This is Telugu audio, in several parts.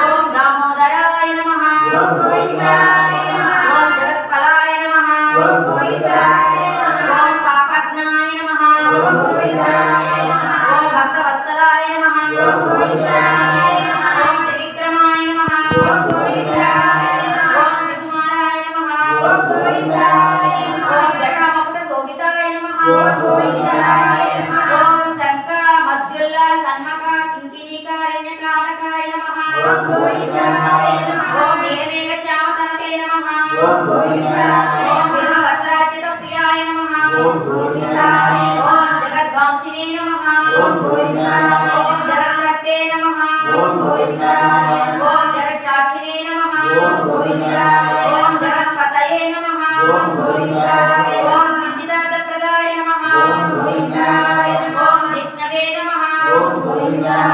ఓం దామోదరాయ నమ. ఓం జగత్ఫలాయ నమ. ఓం పాపజ్ఞాయ నమ. ఓం భక్తవత్సలాయ నమ. ఓం త్రివిక్రమాయ నమ. ఓం త్రిసుమారాయ నమ. ఓం జటామకుట శోభితాయ నమ. దుఃఖినికారణ్యకారకాయ నమః ఓం గోవిందాయ నమః ఓం దేవేగ శ్యామతనకే నమః ఓం గోవిందాయ ఓం భీమవర్తార్జిత ప్రియాయ నమః ఓం గోవిందాయ ఓం జగద్వాంసినే నమః ఓం గోవిందాయ ఓం జగద్గత్తే నమః ఓం గోవిందాయ ఓం జగత్సాక్షినే నమః ఓం గోవిందాయ ఓం జగత్పతయే నమః ఓం గోవిందాయ ఓం సిద్ధిదాతప్రదాయ నమః ఓం గోవిందాయ ఓం విష్ణవే నమః ఓం గోవిందాయ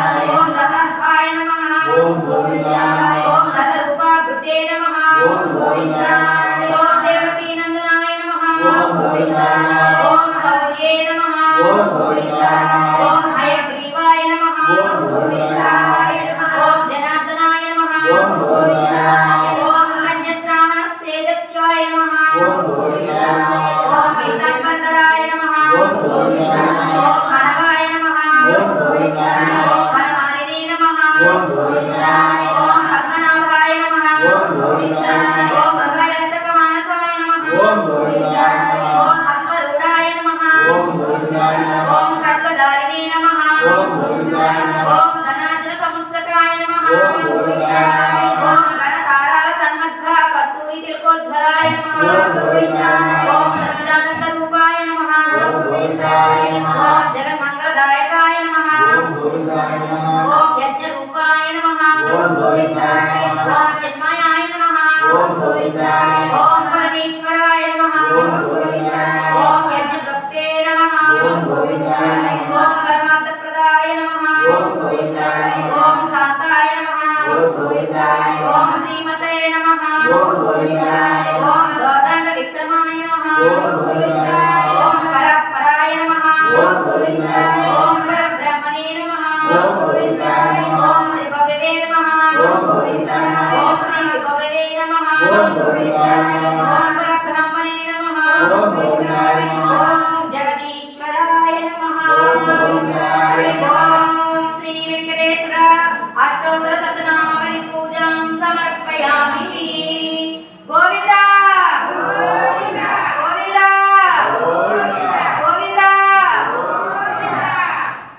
ఖడ్గధారిణే నమః ఓం ధనార్జన సముత్సకాయ నమః ఓం గణసారాల సన్మధ్వ కస్తూరి తిలకోజ్వలాయ నమః ఓం సచ్చిదానంద రూపాయ నమః ఓం జగన్మంగళదాయకాయ నమః ఓం యజ్ఞ రూపాయ నమః ఓం చిన్మయాయ నమః ఓం పరమేశ్వరాయ నమః ఓం యజ్ఞ భక్తే నమః ఓం పరమార్థప్రదాయ నమః ఓం శాంతాయ నమః. ఓం శ్రీమతే నమః. ఓం దోదండ విక్రమాయ